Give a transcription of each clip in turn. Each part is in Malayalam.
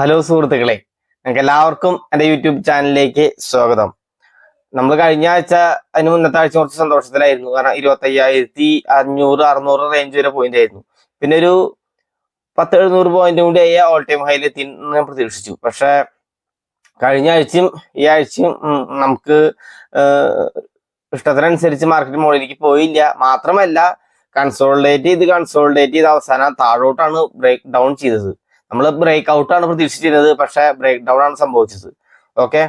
ഹലോ സുഹൃത്തുക്കളെ നിങ്ങൾക്ക് എല്ലാവർക്കും എന്റെ യൂട്യൂബ് ചാനലിലേക്ക് സ്വാഗതം. നമ്മൾ കഴിഞ്ഞ ആഴ്ച അതിന് മുന്നത്തെ ആഴ്ച കുറച്ച് സന്തോഷത്തിലായിരുന്നു. കാരണം ഇരുപത്തി അയ്യായിരത്തി അഞ്ഞൂറ് അറുന്നൂറ് റേഞ്ച് വരെ പോയിന്റ് ആയിരുന്നു. പിന്നെ ഒരു പത്ത് എഴുന്നൂറ് പോയിന്റ് കൂടി ആയ ഓൾ ടൈം ഹൈയിൽ എത്തി ഞാൻ പ്രതീക്ഷിച്ചു. പക്ഷെ കഴിഞ്ഞ ആഴ്ചയും ഈ ആഴ്ചയും നമുക്ക് ഇഷ്ടത്തിനനുസരിച്ച് മാർക്കറ്റ് മുകളിലേക്ക് പോയില്ല. മാത്രമല്ല കൺസോളിഡേറ്റ് ചെയ്ത് കൺസോളിഡേറ്റ് ചെയ്ത് അവസാനം താഴോട്ടാണ് ബ്രേക്ക് ഡൗൺ ചെയ്തത്. നമ്മൾ ബ്രേക്ക് ഔട്ടാണ് പ്രതീക്ഷിച്ചിരുന്നത് പക്ഷേ ബ്രേക്ക് ഡൗൺ ആണ് സംഭവിച്ചത്. ഓക്കെ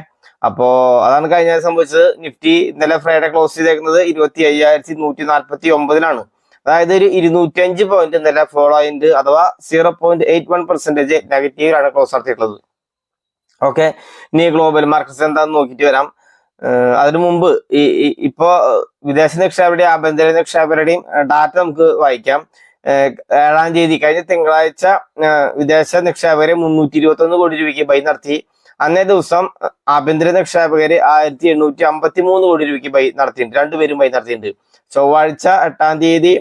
അപ്പോ അതാണ് കഴിഞ്ഞ സംഭവിച്ചത്. നിഫ്റ്റി ഇന്നലെ ഫ്രൈഡേ ക്ലോസ് ചെയ്തേക്കുന്നത് ഇരുപത്തി അയ്യായിരത്തി നൂറ്റി നാൽപ്പത്തി ഒമ്പതിലാണ് അതായത് ഒരു ഇരുന്നൂറ്റി അഞ്ച് പോയിന്റ് ഇന്നലെ ഫോളോ പോയിന്റ് അഥവാ zero point eight one percentage നെഗറ്റീവിലാണ് close നടത്തിയിട്ടുള്ളത്. ഓക്കെ ഇനി ഗ്ലോബൽ മാർക്കറ്റ്സ് എന്താണെന്ന് നോക്കിയിട്ട് വരാം. അതിനു മുമ്പ് ഇപ്പോ വിദേശ നിക്ഷേപരുടെയും ആഭ്യന്തര നിക്ഷേപരുടെയും ഡാറ്റ നമുക്ക് വായിക്കാം. ഏഴാം തീയതി കഴിഞ്ഞ തിങ്കളാഴ്ച വിദേശ നിക്ഷേപകരെ മുന്നൂറ്റി ഇരുപത്തി ഒന്ന് കോടി രൂപയ്ക്ക് ബൈ നടത്തി. അന്നേ ദിവസം ആഭ്യന്തര നിക്ഷേപകര് ആയിരത്തി എണ്ണൂറ്റി അമ്പത്തി മൂന്ന് കോടി രൂപയ്ക്ക് ബൈ നടത്തിയിട്ടുണ്ട്. രണ്ടുപേരും ബൈ നടത്തിയിട്ടുണ്ട്. ചൊവ്വാഴ്ച എട്ടാം തീയതി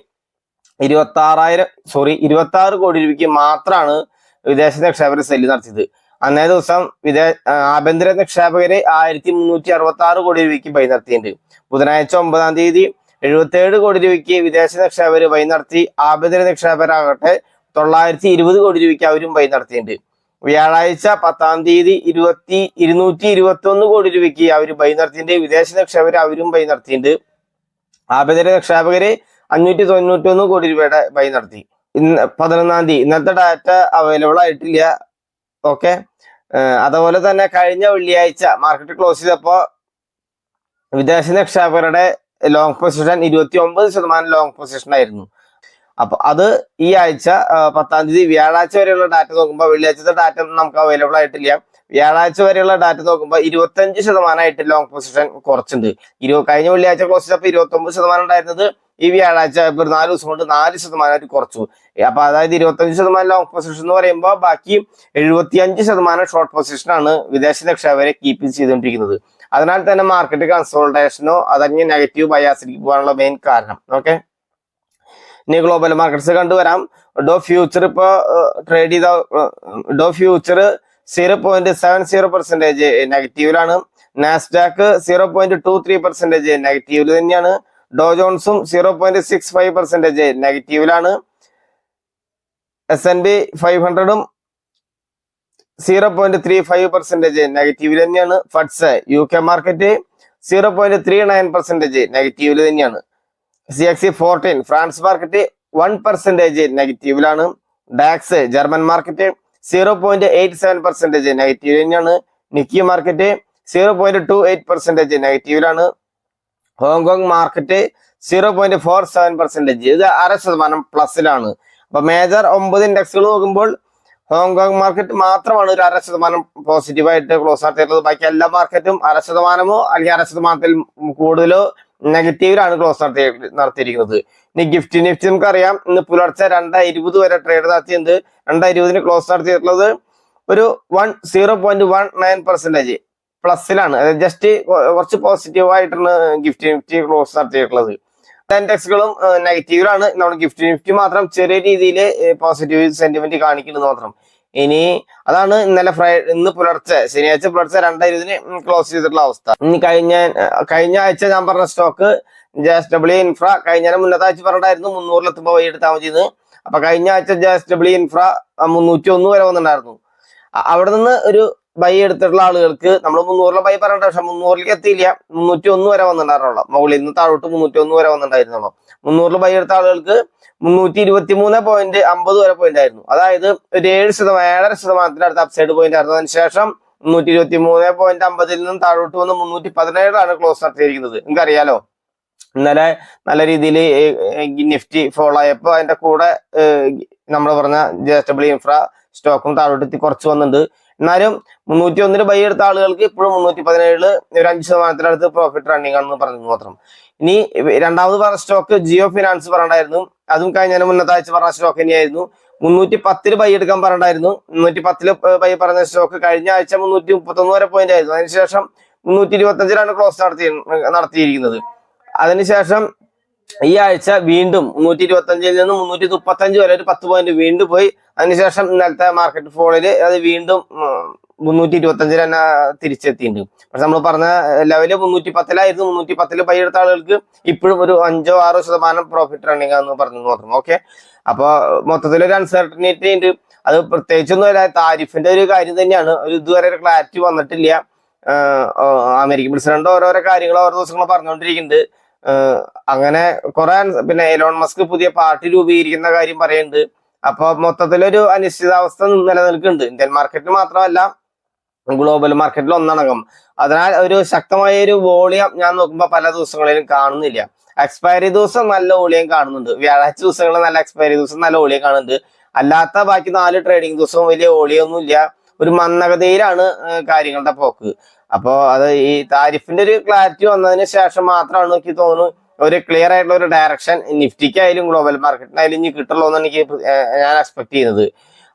ഇരുപത്തി ആറായിരം സോറി ഇരുപത്തി ആറ് കോടി രൂപയ്ക്ക് മാത്രമാണ് വിദേശ നിക്ഷേപകർ സെല്ല് നടത്തിയത്. അന്നേ ദിവസം വിദേ ആഭ്യന്തര നിക്ഷേപകര് ആയിരത്തി മുന്നൂറ്റി അറുപത്തി ആറ് കോടി രൂപയ്ക്ക് ബൈ നടത്തിയിട്ടുണ്ട്. ബുധനാഴ്ച ഒമ്പതാം തീയതി എഴുപത്തിയേഴ് കോടി രൂപയ്ക്ക് വിദേശ നിക്ഷേപകർ ബൈ നടത്തി ആഭ്യന്തര നിക്ഷേപകരാകട്ടെ തൊള്ളായിരത്തി ഇരുപത് കോടി രൂപയ്ക്ക് അവരും ബൈ നടത്തിയിട്ടുണ്ട്. വ്യാഴാഴ്ച പത്താം തീയതി ഇരുപത്തി ഇരുന്നൂറ്റി ഇരുപത്തി ഒന്ന് കോടി രൂപയ്ക്ക് അവർ ബൈ നടത്തിയിട്ടുണ്ട്. വിദേശ നിക്ഷേപകർ അവരും ബൈ നടത്തിയിട്ടുണ്ട്. ആഭ്യന്തര നിക്ഷേപകര് അഞ്ഞൂറ്റി തൊണ്ണൂറ്റി ഒന്ന് കോടി രൂപയുടെ ബൈ നടത്തി. ഇന്ന് പതിനൊന്നാം തീയതി ഇന്നത്തെ ഡാറ്റ അവൈലബിൾ ആയിട്ടില്ല. ഓക്കെ അതുപോലെ തന്നെ കഴിഞ്ഞ വെള്ളിയാഴ്ച മാർക്കറ്റ് ക്ലോസ് ചെയ്തപ്പോ വിദേശ നിക്ഷേപകരുടെ ലോങ് പൊസിഷൻ ഇരുപത്തി ഒമ്പത് ശതമാനം ലോങ് പൊസിഷൻ ആയിരുന്നു. അപ്പൊ അത് ഈ ആഴ്ച പത്താം തീയതി വ്യാഴാഴ്ച വരെയുള്ള ഡാറ്റ നോക്കുമ്പോൾ വെള്ളിയാഴ്ചത്തെ ഡാറ്റ ഒന്നും നമുക്ക് അവൈലബിൾ ആയിട്ടില്ല. വ്യാഴാഴ്ച വരെയുള്ള ഡാറ്റ നോക്കുമ്പോൾ ഇരുപത്തഞ്ച് ശതമാനമായിട്ട് ലോങ് പൊസിഷൻ കുറച്ചുണ്ട്. ഇരു കഴിഞ്ഞ വെള്ളിയാഴ്ച ക്ലോസ് ചെയ്തപ്പോൾ ഇരുപത്തി ഒമ്പത് ശതമാനം ഉണ്ടായിരുന്നത് ഈ വ്യാഴാഴ്ച ഒരു നാല് ദിവസം കൊണ്ട് നാല് ശതമാനമായിട്ട് കുറച്ചു. അപ്പൊ അതായത് ഇരുപത്തഞ്ച് ശതമാനം ലോങ് പൊസിഷൻ എന്ന് പറയുമ്പോൾ ബാക്കി എഴുപത്തിയഞ്ച് ശതമാനം ഷോർട്ട് പൊസിഷൻ ആണ് വിദേശ നിക്ഷേപകരെ കീപ്പ് ചെയ്തുകൊണ്ടിരിക്കുന്നത്. അതിനാൽ തന്നെ മാർക്കറ്റ് കൺസോൾട്ടേഷനോ അതങ്ങനെ നെഗറ്റീവ് ബയാസിലേക്ക് പോകാനുള്ള മെയിൻ കാരണം. ഓക്കെ ഇനി ഗ്ലോബൽ മാർക്കറ്റ്സ് കണ്ടുവരാം. ഡോ ഫ്യൂച്ചർ ഇപ്പൊ ട്രേഡ് ചെയ്ത ഡോ future zero point seven zero percentage നെഗറ്റീവിലാണ് Nasdaq zero point two three percentage നെഗറ്റീവിൽ തന്നെയാണ്. ഡോ ജോൺസും zero point six five percentage നെഗറ്റീവിലാണ് S N B five ഹൺഡ്രഡും zero point three five percentage നെഗറ്റീവിൽ തന്നെയാണ്. FTSE U K market zero point three nine percentage നെഗറ്റീവിൽ തന്നെയാണ്. C X fourteen France market one percentage നെഗറ്റീവിലാണ് DAX German market zero point eight seven percentage negative തന്നെയാണ്. Nikkei market zero point two eight percentage നെഗറ്റീവിലാണ് Hong Kong market zero point four seven percentage ഇത് അര ശതമാനം പ്ലസിലാണ് അപ്പൊ മേജർ ഒമ്പത് ഇൻഡെക്സുകൾ നോക്കുമ്പോൾ ഹോങ്കോങ് മാർക്കറ്റ് മാത്രമാണ് ഒരു അര ശതമാനം പോസിറ്റീവായിട്ട് ക്ലോസ് നടത്തിയിട്ടുള്ളത് ബാക്കി എല്ലാ മാർക്കറ്റും അര ശതമാനമോ അല്ലെങ്കിൽ അര ശതമാനത്തിൽ കൂടുതലോ നെഗറ്റീവിലാണ് ക്ലോസ് നടത്തി നടത്തിയിരിക്കുന്നത്. ഇനി ഗിഫ്റ്റ് നിഫ്റ്റി നമുക്കറിയാം. ഇന്ന് പുലർച്ചെ രണ്ടായി ഇരുപത് വരെ ട്രേഡ് നടത്തിയത് രണ്ടായി ഇരുപതിന് ക്ലോസ് നടത്തിയിട്ടുള്ളത് ഒരു one zero point one nine percentage പ്ലസിലാണ് അതായത് ജസ്റ്റ് കുറച്ച് പോസിറ്റീവ് ആയിട്ടാണ് ഗിഫ്റ്റ് നിഫ്റ്റി ക്ലോസ് നടത്തിയിട്ടുള്ളത്. ഇൻഡെക്സുകളും നെഗറ്റീവിലാണ് നമ്മൾ ഗിഫ്റ്റ് നിഫ്റ്റി മാത്രം ചെറിയ രീതിയിൽ പോസിറ്റീവ് സെന്റിമെന്റ് കാണിക്കുന്നത് മാത്രം. ഇനി അതാണ് ഇന്നലെ ഫ്രൈ ഇന്ന് പുലർച്ചെ ശനിയാഴ്ച പുലർച്ചെ രണ്ടായിരത്തിന് ക്ലോസ് ചെയ്തിട്ടുള്ള അവസ്ഥ. ഇനി കഴിഞ്ഞ കഴിഞ്ഞ ആഴ്ച ഞാൻ പറഞ്ഞ stock J S W Infra കഴിഞ്ഞ മുന്നത്തെ ആഴ്ച പറഞ്ഞിട്ടായിരുന്നു മുന്നൂറിലെത്തുമ്പോൾ വഴി എടുത്താൽ മതി അപ്പൊ കഴിഞ്ഞ ആഴ്ച ജെ എസ് ഡബ്ല്യു ഇൻഫ്ര മുന്നൂറ്റി ഒന്ന് വരെ വന്നിട്ടുണ്ടായിരുന്നു. അവിടെ നിന്ന് ഒരു ബൈ എടുത്തിട്ടുള്ള ആളുകൾക്ക് നമ്മൾ മുന്നൂറിലെ ബൈ പറഞ്ഞിട്ട് പക്ഷെ മുന്നൂറിലേക്ക് എത്തിയില്ല. മുന്നൂറ്റി ഒന്ന് വരെ വന്നിട്ടുണ്ടായിരുന്നുള്ളൂ. മുകളിൽ നിന്ന് താഴോട്ട് മുന്നൂറ്റി ഒന്ന് വരെ വന്നിട്ടുണ്ടായിരുന്നുള്ളൂ. മുന്നൂറിൽ ബൈ എടുത്ത ആളുകൾക്ക് മുന്നൂറ്റി ഇരുപത്തി മൂന്ന് പോയിന്റ് അമ്പത് വരെ പോയിന്റ് ആയിരുന്നു. അതായത് ഒരു ഏഴ് ശതമാനം ഏഴര ശതമാനത്തിന്റെ അടുത്ത് അപ്സൈഡ് പോയിന്റ് ആയിരുന്നു. അതിനുശേഷം മുന്നൂറ്റി ഇരുപത്തി മൂന്ന് പോയിന്റ് അമ്പതിൽ നിന്നും താഴോട്ട് വന്ന് മുന്നൂറ്റി പതിനേഴാണ് ക്ലോസ് നടത്തിയിരിക്കുന്നത് നിങ്ങൾക്കറിയാലോ? ഇന്നലെ നല്ല രീതിയിൽ നിഫ്റ്റി ഫോളോ ആയപ്പോൾ അതിന്റെ കൂടെ നമ്മൾ പറഞ്ഞ ജെ എസ് ഡബ്ല്യു ഇൻഫ്ര സ്റ്റോക്കും താഴോട്ട് കുറച്ച് വന്നിട്ടുണ്ട്. എന്നാലും മുന്നൂറ്റി ഒന്നിന് ബൈ എടുത്ത ആളുകൾക്ക് ഇപ്പോഴും മുന്നൂറ്റി പതിനേഴിൽ ഒരു അഞ്ച് ശതമാനത്തിനടുത്ത് പ്രോഫിറ്റ് റണ്ണിംഗ് ആണെന്ന് പറഞ്ഞു മാത്രം. ഇനി രണ്ടാമത് പറഞ്ഞ സ്റ്റോക്ക് ജിയോ ഫിനാൻസ് പറഞ്ഞിട്ടുണ്ടായിരുന്നു. അതും കഴിഞ്ഞ മുന്നത്തെ ആഴ്ച പറഞ്ഞ സ്റ്റോക്ക് തന്നെയായിരുന്നു. മുന്നൂറ്റി പത്തിൽ ബൈ എടുക്കാൻ പറഞ്ഞിട്ടുണ്ടായിരുന്നു. മുന്നൂറ്റി പത്തിൽ ബൈ പറഞ്ഞ സ്റ്റോക്ക് കഴിഞ്ഞ ആഴ്ച മുന്നൂറ്റി മുപ്പത്തൊന്ന് വരെ പോയിന്റ് ആയിരുന്നു. അതിനുശേഷം മുന്നൂറ്റി ഇരുപത്തി അഞ്ചിലാണ് ക്ലോസ് നടത്തി നടത്തിയിരിക്കുന്നത്. അതിനുശേഷം ഈ ആഴ്ച വീണ്ടും മുന്നൂറ്റി ഇരുപത്തി അഞ്ചിൽ നിന്ന് മുന്നൂറ്റി മുപ്പത്തി അഞ്ച് വരെ ഒരു പത്ത് പോയിന്റ് വീണ്ടും പോയി. അതിനുശേഷം ഇന്നലത്തെ മാർക്കറ്റ് ഫോളിൽ അത് വീണ്ടും മുന്നൂറ്റി ഇരുപത്തി അഞ്ചിൽ തന്നെ തിരിച്ചെത്തിയിട്ടുണ്ട്. പക്ഷെ നമ്മൾ പറഞ്ഞ ലെവൽ മുന്നൂറ്റി പത്തിലായിരുന്നു മുന്നൂറ്റി പത്തിൽ പൈ എടുത്ത ആളുകൾക്ക് ഇപ്പോഴും ഒരു അഞ്ചോ ആറോ ശതമാനം പ്രോഫിറ്റ് റണ്ണിങ് ആണെന്ന് പറഞ്ഞു മാത്രം. ഓക്കെ അപ്പൊ മൊത്തത്തിലൊരു അൺസർട്ടനിറ്റി ഉണ്ട്. അത് പ്രത്യേകിച്ചൊന്നും അല്ല താരിഫിന്റെ ഒരു കാര്യം തന്നെയാണ്. ഒരു ഇതുവരെ ഒരു ക്ലാരിറ്റി വന്നിട്ടില്ല. അമേരിക്കൻ പ്രസിഡന്റ് ഓരോരോ കാര്യങ്ങൾ ഓരോ ദിവസങ്ങൾ പറഞ്ഞുകൊണ്ടിരിക്കുന്നുണ്ട്. അങ്ങനെ കുറെ പിന്നെ എലോൺ മസ്ക് പുതിയ പാർട്ടി രൂപീകരിക്കുന്ന കാര്യം പറയുന്നുണ്ട് അപ്പൊ മൊത്തത്തിലൊരു അനിശ്ചിതാവസ്ഥ നിലനിൽക്കുന്നുണ്ട്. ഇന്ത്യൻ മാർക്കറ്റിൽ മാത്രമല്ല ഗ്ലോബൽ മാർക്കറ്റിൽ ഒന്നടങ്കം. അതിനാൽ ഒരു ശക്തമായ ഒരു വോളിയം ഞാൻ നോക്കുമ്പോൾ പല ദിവസങ്ങളിലും കാണുന്നില്ല. എക്സ്പയറി ദിവസം നല്ല വോളിയം കാണുന്നുണ്ട്. വ്യാഴാഴ്ച ദിവസങ്ങളിൽ നല്ല എക്സ്പയറി ദിവസം നല്ല വോളിയം കാണുന്നുണ്ട്. അല്ലാത്ത ബാക്കി നാല് ട്രേഡിംഗ് ദിവസവും വലിയ വോളിയൊന്നും ഇല്ല ഒരു മന്ദഗതിയിലാണ് കാര്യങ്ങളുടെ പോക്ക്. അപ്പോ അത് ഈ താരിഫിന്റെ ഒരു ക്ലാരിറ്റി വന്നതിന് ശേഷം മാത്രമാണ് എനിക്ക് തോന്നുന്നു ഒരു ക്ലിയർ ആയിട്ടുള്ള ഒരു ഡയറക്ഷൻ നിഫ്റ്റിക്കായാലും ഗ്ലോബൽ മാർക്കറ്റിനായാലും ഇനി കിട്ടുള്ളൂ എന്ന് എനിക്ക് ഞാൻ എക്സ്പെക്ട് ചെയ്യുന്നത്.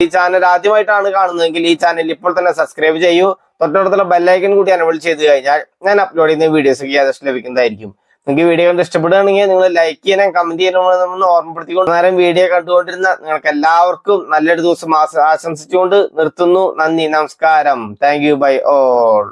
ഈ ചാനൽ ആദ്യമായിട്ടാണ് കാണുന്നതെങ്കിൽ ഈ ചാനൽ ഇപ്പോൾ തന്നെ സബ്സ്ക്രൈബ് ചെയ്യൂ. തൊട്ടടുത്തുള്ള ബെല്ലൈക്കൻ കൂടി അനബിൾ ചെയ്ത് കഴിഞ്ഞാൽ ഞാൻ അപ്ലോഡ് ചെയ്യുന്ന വീഡിയോസ് ഏകദേശം ലഭിക്കുന്നതായിരിക്കും. നിങ്ങൾക്ക് വീഡിയോ കണ്ട് ഇഷ്ടപ്പെടുകയാണെങ്കിൽ നിങ്ങൾ ലൈക്ക് ചെയ്യാനും കമന്റ് ചെയ്യാനും ഓർമ്മപ്പെടുത്തിക്കൊണ്ട് നേരം വീഡിയോ കണ്ടുകൊണ്ടിരുന്ന നിങ്ങൾക്ക് എല്ലാവർക്കും നല്ലൊരു ദിവസം ആശംസിച്ചുകൊണ്ട് നിർത്തുന്നു. നന്ദി നമസ്കാരം. Thank bye all